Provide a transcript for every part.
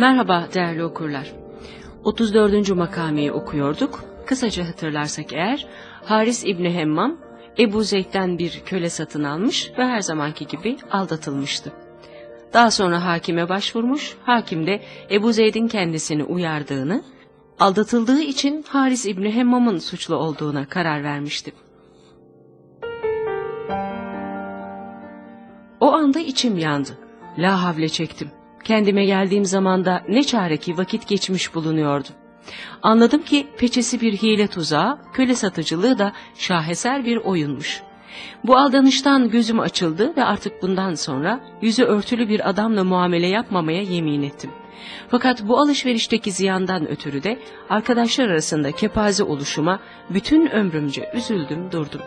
Merhaba değerli okurlar. 34. makameyi okuyorduk. Kısaca hatırlarsak eğer Haris İbni Hemmam Ebu Zeyd'den bir köle satın almış ve her zamanki gibi aldatılmıştı. Daha sonra hakime başvurmuş, hakim de Ebu Zeyd'in kendisini uyardığını, aldatıldığı için Haris İbni Hemmam'ın suçlu olduğuna karar vermişti. O anda içim yandı. La havle çektim. Kendime geldiğim zamanda ne çare ki vakit geçmiş bulunuyordu. Anladım ki peçesi bir hile tuzağı, köle satıcılığı da şaheser bir oyunmuş. Bu aldanıştan gözüm açıldı ve artık bundan sonra yüzü örtülü bir adamla muamele yapmamaya yemin ettim. Fakat bu alışverişteki ziyandan ötürü de arkadaşlar arasında kepaze oluşuma bütün ömrümce üzüldüm durdum.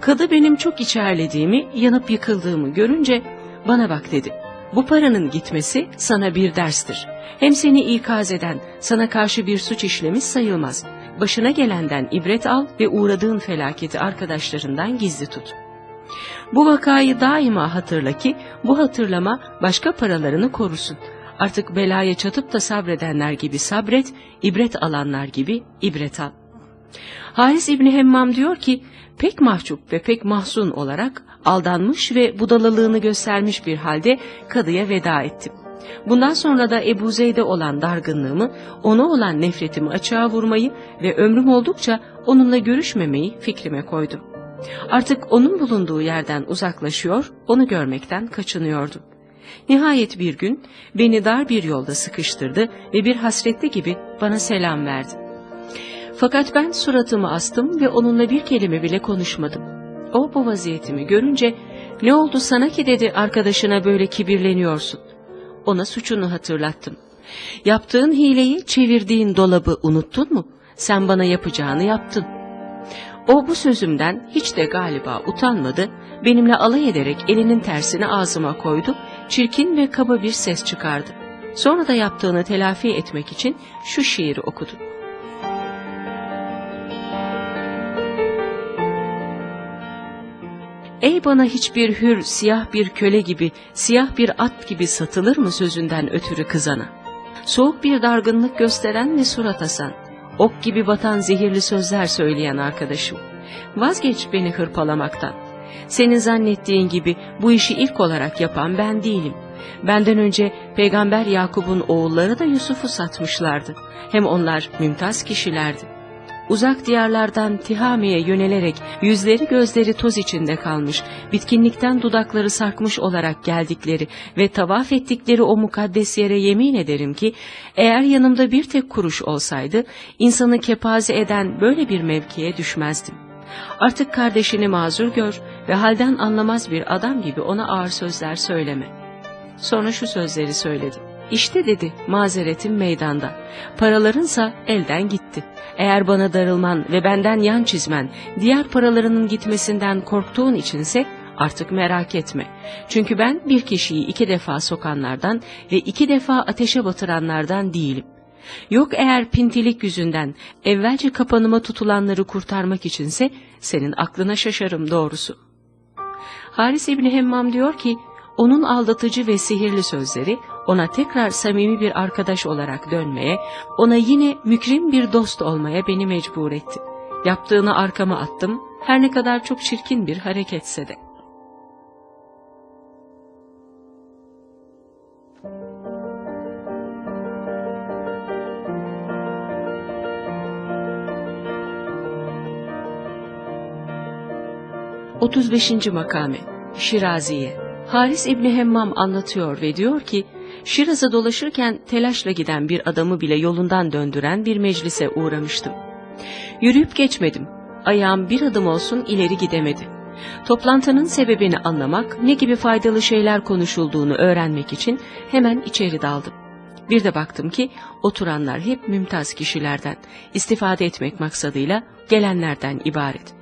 Kadı benim çok içerlediğimi, yanıp yıkıldığımı görünce bana bak dedi. Bu paranın gitmesi sana bir derstir. Hem seni ikaz eden, sana karşı bir suç işlemiş sayılmaz. Başına gelenden ibret al ve uğradığın felaketi arkadaşlarından gizli tut. Bu vakayı daima hatırla ki bu hatırlama başka paralarını korusun. Artık belaya çatıp da sabredenler gibi sabret, ibret alanlar gibi ibret al. Haris İbni Hemmam diyor ki, pek mahcup ve pek mahzun olarak aldanmış ve budalalığını göstermiş bir halde kadıya veda ettim. Bundan sonra da Ebu Zeyd'e olan dargınlığımı, ona olan nefretimi açığa vurmayı ve ömrüm oldukça onunla görüşmemeyi fikrime koydum. Artık onun bulunduğu yerden uzaklaşıyor, onu görmekten kaçınıyordum. Nihayet bir gün beni dar bir yolda sıkıştırdı ve bir hasretli gibi bana selam verdi. Fakat ben suratımı astım ve onunla bir kelime bile konuşmadım. O bu vaziyetimi görünce ne oldu sana ki dedi arkadaşına böyle kibirleniyorsun. Ona suçunu hatırlattım. Yaptığın hileyi çevirdiğin dolabı unuttun mu? Sen bana yapacağını yaptın. O bu sözümden hiç de galiba utanmadı, benimle alay ederek elinin tersini ağzıma koydu, çirkin ve kaba bir ses çıkardı. Sonra da yaptığını telafi etmek için şu şiiri okudu. Ey bana hiçbir hür, siyah bir köle gibi, siyah bir at gibi satılır mı sözünden ötürü kızana? Soğuk bir dargınlık gösteren ve surat asan, ok gibi batan zehirli sözler söyleyen arkadaşım. Vazgeç beni hırpalamaktan. Senin zannettiğin gibi bu işi ilk olarak yapan ben değilim. Benden önce Peygamber Yakup'un oğulları da Yusuf'u satmışlardı. Hem onlar mümtaz kişilerdi uzak diyarlardan Tihame'ye yönelerek yüzleri gözleri toz içinde kalmış, bitkinlikten dudakları sarkmış olarak geldikleri ve tavaf ettikleri o mukaddes yere yemin ederim ki, eğer yanımda bir tek kuruş olsaydı, insanı kepaze eden böyle bir mevkiye düşmezdim. Artık kardeşini mazur gör ve halden anlamaz bir adam gibi ona ağır sözler söyleme. Sonra şu sözleri söyledi. İşte dedi mazeretim meydanda. Paralarınsa elden gitti. Eğer bana darılman ve benden yan çizmen, diğer paralarının gitmesinden korktuğun içinse artık merak etme. Çünkü ben bir kişiyi iki defa sokanlardan ve iki defa ateşe batıranlardan değilim. Yok eğer pintilik yüzünden evvelce kapanıma tutulanları kurtarmak içinse senin aklına şaşarım doğrusu. Haris İbni Hemmam diyor ki, onun aldatıcı ve sihirli sözleri ona tekrar samimi bir arkadaş olarak dönmeye, ona yine mükrim bir dost olmaya beni mecbur etti. Yaptığını arkama attım, her ne kadar çok çirkin bir hareketse de. Otuz beşinci makame Şiraziye Haris İbni Hemmam anlatıyor ve diyor ki, Şiraz'a dolaşırken telaşla giden bir adamı bile yolundan döndüren bir meclise uğramıştım. Yürüyüp geçmedim. Ayağım bir adım olsun ileri gidemedi. Toplantının sebebini anlamak, ne gibi faydalı şeyler konuşulduğunu öğrenmek için hemen içeri daldım. Bir de baktım ki oturanlar hep mümtaz kişilerden, istifade etmek maksadıyla gelenlerden ibaret.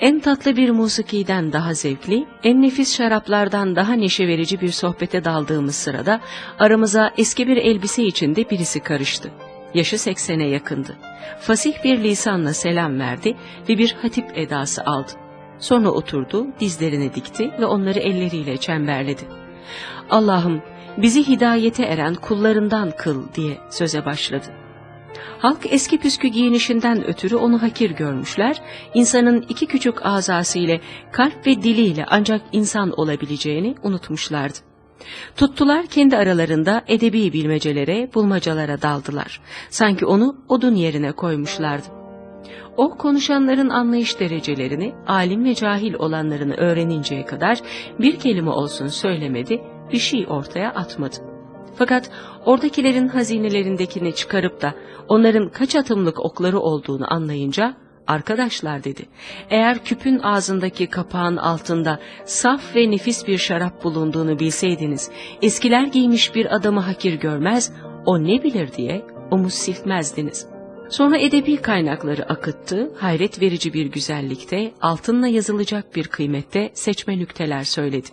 En tatlı bir musikiden daha zevkli, en nefis şaraplardan daha neşe verici bir sohbete daldığımız sırada aramıza eski bir elbise içinde birisi karıştı. Yaşı seksene yakındı. Fasih bir lisanla selam verdi ve bir hatip edası aldı. Sonra oturdu, dizlerini dikti ve onları elleriyle çemberledi. Allah'ım bizi hidayete eren kullarından kıl diye söze başladı. Halk eski püskü giyinişinden ötürü onu hakir görmüşler, insanın iki küçük azası ile kalp ve diliyle ancak insan olabileceğini unutmuşlardı. Tuttular kendi aralarında edebi bilmecelere, bulmacalara daldılar. Sanki onu odun yerine koymuşlardı. O konuşanların anlayış derecelerini, alim ve cahil olanlarını öğreninceye kadar bir kelime olsun söylemedi, bir şey ortaya atmadı. Fakat oradakilerin hazinelerindekini çıkarıp da onların kaç atımlık okları olduğunu anlayınca Arkadaşlar dedi, eğer küpün ağzındaki kapağın altında saf ve nefis bir şarap bulunduğunu bilseydiniz, eskiler giymiş bir adamı hakir görmez, o ne bilir diye omuz silkmezdiniz. Sonra edebi kaynakları akıttı, hayret verici bir güzellikte, altınla yazılacak bir kıymette seçme nükteler söyledi.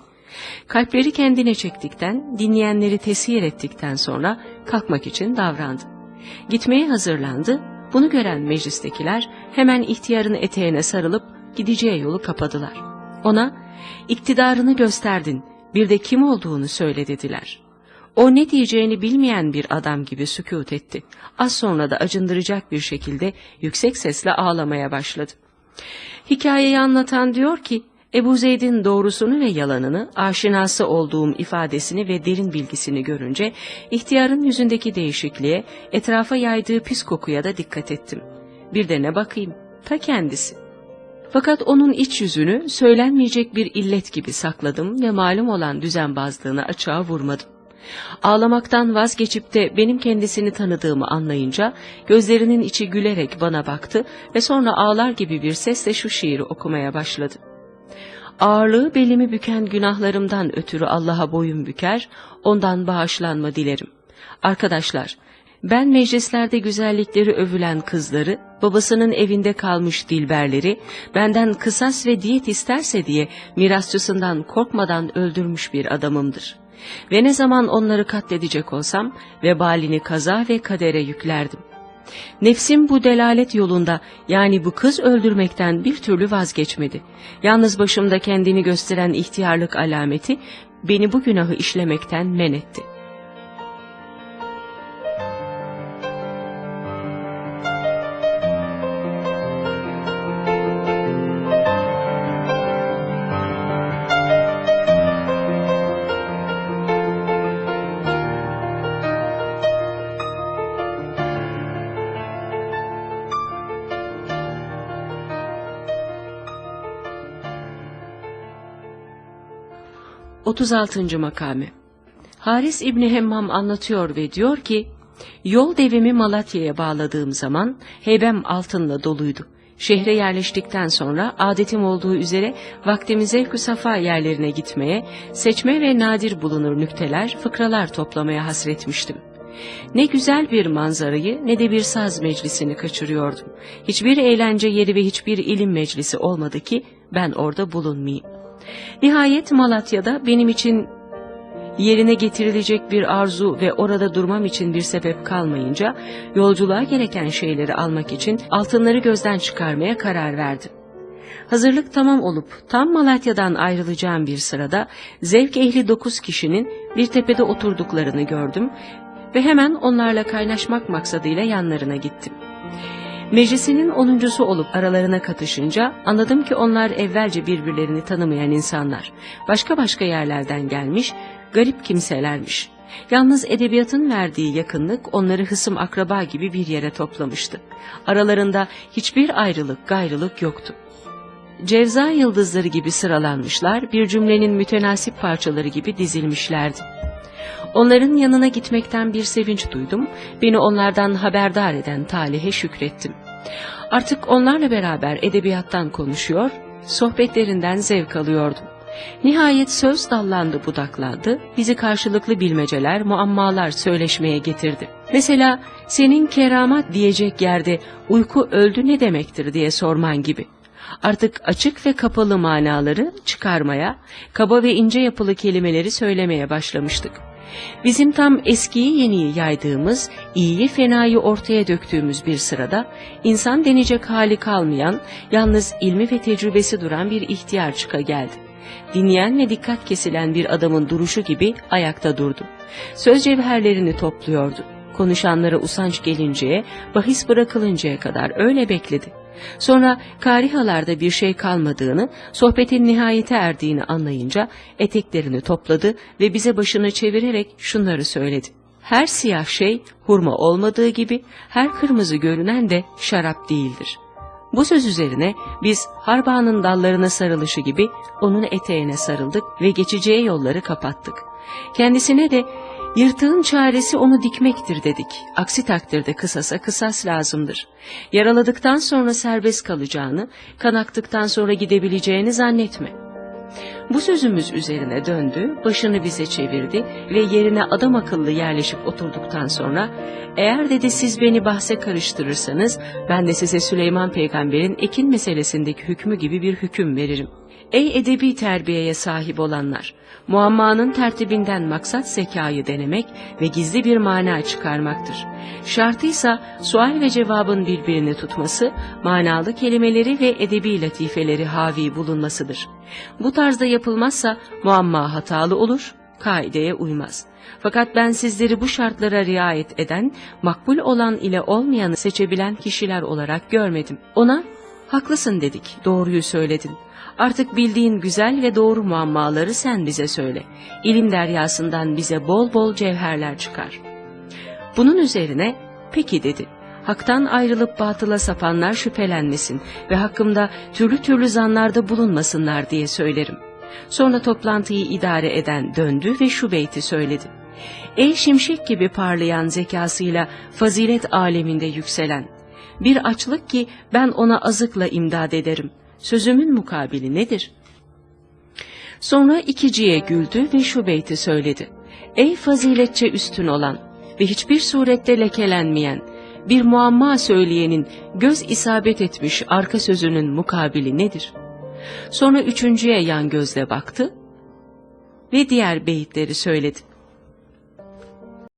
Kalpleri kendine çektikten, dinleyenleri tesir ettikten sonra kalkmak için davrandı. Gitmeye hazırlandı, bunu gören meclistekiler hemen ihtiyarın eteğine sarılıp gideceği yolu kapadılar. Ona, iktidarını gösterdin, bir de kim olduğunu söyle dediler. O ne diyeceğini bilmeyen bir adam gibi sükut etti. Az sonra da acındıracak bir şekilde yüksek sesle ağlamaya başladı. Hikayeyi anlatan diyor ki, Ebu Zeyd'in doğrusunu ve yalanını, aşinası olduğum ifadesini ve derin bilgisini görünce, ihtiyarın yüzündeki değişikliğe, etrafa yaydığı pis kokuya da dikkat ettim. Bir de ne bakayım, ta kendisi. Fakat onun iç yüzünü söylenmeyecek bir illet gibi sakladım ve malum olan düzenbazlığını açığa vurmadım. Ağlamaktan vazgeçip de benim kendisini tanıdığımı anlayınca gözlerinin içi gülerek bana baktı ve sonra ağlar gibi bir sesle şu şiiri okumaya başladı. Ağırlığı belimi büken günahlarımdan ötürü Allah'a boyun büker, ondan bağışlanma dilerim. Arkadaşlar, ben meclislerde güzellikleri övülen kızları, babasının evinde kalmış dilberleri, benden kısas ve diyet isterse diye mirasçısından korkmadan öldürmüş bir adamımdır. Ve ne zaman onları katledecek olsam, vebalini kaza ve kadere yüklerdim. Nefsim bu delalet yolunda yani bu kız öldürmekten bir türlü vazgeçmedi. Yalnız başımda kendini gösteren ihtiyarlık alameti beni bu günahı işlemekten men etti. 36. makame Haris İbni Hemmam anlatıyor ve diyor ki, Yol devimi Malatya'ya bağladığım zaman heybem altınla doluydu. Şehre yerleştikten sonra adetim olduğu üzere vaktimi zevk safa yerlerine gitmeye, seçme ve nadir bulunur nükteler, fıkralar toplamaya hasretmiştim. Ne güzel bir manzarayı ne de bir saz meclisini kaçırıyordum. Hiçbir eğlence yeri ve hiçbir ilim meclisi olmadı ki ben orada bulunmayayım. Nihayet Malatya'da benim için yerine getirilecek bir arzu ve orada durmam için bir sebep kalmayınca yolculuğa gereken şeyleri almak için altınları gözden çıkarmaya karar verdim. Hazırlık tamam olup tam Malatya'dan ayrılacağım bir sırada zevk ehli dokuz kişinin bir tepede oturduklarını gördüm ve hemen onlarla kaynaşmak maksadıyla yanlarına gittim. Meclisinin onuncusu olup aralarına katışınca anladım ki onlar evvelce birbirlerini tanımayan insanlar. Başka başka yerlerden gelmiş, garip kimselermiş. Yalnız edebiyatın verdiği yakınlık onları hısım akraba gibi bir yere toplamıştı. Aralarında hiçbir ayrılık, gayrılık yoktu. Cevza yıldızları gibi sıralanmışlar, bir cümlenin mütenasip parçaları gibi dizilmişlerdi. Onların yanına gitmekten bir sevinç duydum, beni onlardan haberdar eden talihe şükrettim. Artık onlarla beraber edebiyattan konuşuyor, sohbetlerinden zevk alıyordum. Nihayet söz dallandı budaklandı, bizi karşılıklı bilmeceler, muammalar söyleşmeye getirdi. Mesela senin keramat diyecek yerde uyku öldü ne demektir diye sorman gibi. Artık açık ve kapalı manaları çıkarmaya, kaba ve ince yapılı kelimeleri söylemeye başlamıştık. Bizim tam eskiyi yeniyi yaydığımız, iyiyi fenayı ortaya döktüğümüz bir sırada, insan denecek hali kalmayan, yalnız ilmi ve tecrübesi duran bir ihtiyar çıka geldi. Dinleyen ve dikkat kesilen bir adamın duruşu gibi ayakta durdu. Söz cevherlerini topluyordu. Konuşanlara usanç gelinceye, bahis bırakılıncaya kadar öyle bekledi. Sonra karihalarda bir şey kalmadığını, sohbetin nihayete erdiğini anlayınca eteklerini topladı ve bize başını çevirerek şunları söyledi. Her siyah şey hurma olmadığı gibi her kırmızı görünen de şarap değildir. Bu söz üzerine biz harbağanın dallarına sarılışı gibi onun eteğine sarıldık ve geçeceği yolları kapattık. Kendisine de yırtığın çaresi onu dikmektir dedik. Aksi takdirde kısasa kısas lazımdır. Yaraladıktan sonra serbest kalacağını, kan aktıktan sonra gidebileceğini zannetme. Bu sözümüz üzerine döndü, başını bize çevirdi ve yerine adam akıllı yerleşip oturduktan sonra eğer dedi siz beni bahse karıştırırsanız ben de size Süleyman peygamberin ekin meselesindeki hükmü gibi bir hüküm veririm. Ey edebi terbiyeye sahip olanlar! Muammanın tertibinden maksat zekayı denemek ve gizli bir mana çıkarmaktır. Şartıysa sual ve cevabın birbirini tutması, manalı kelimeleri ve edebi latifeleri havi bulunmasıdır. Bu tarzda yapılmazsa muamma hatalı olur, kaideye uymaz. Fakat ben sizleri bu şartlara riayet eden, makbul olan ile olmayanı seçebilen kişiler olarak görmedim. Ona, haklısın dedik, doğruyu söyledin. Artık bildiğin güzel ve doğru muammaları sen bize söyle. İlim deryasından bize bol bol cevherler çıkar. Bunun üzerine, peki dedi. Hak'tan ayrılıp batıla sapanlar şüphelenmesin ve hakkımda türlü türlü zanlarda bulunmasınlar diye söylerim. Sonra toplantıyı idare eden döndü ve şu beyti söyledi. Ey şimşek gibi parlayan zekasıyla fazilet aleminde yükselen, bir açlık ki ben ona azıkla imdad ederim. Sözümün mukabili nedir? Sonra ikiciye güldü ve şu beyti söyledi. Ey faziletçe üstün olan ve hiçbir surette lekelenmeyen, bir muamma söyleyenin göz isabet etmiş arka sözünün mukabili nedir? Sonra üçüncüye yan gözle baktı ve diğer beyitleri söyledi.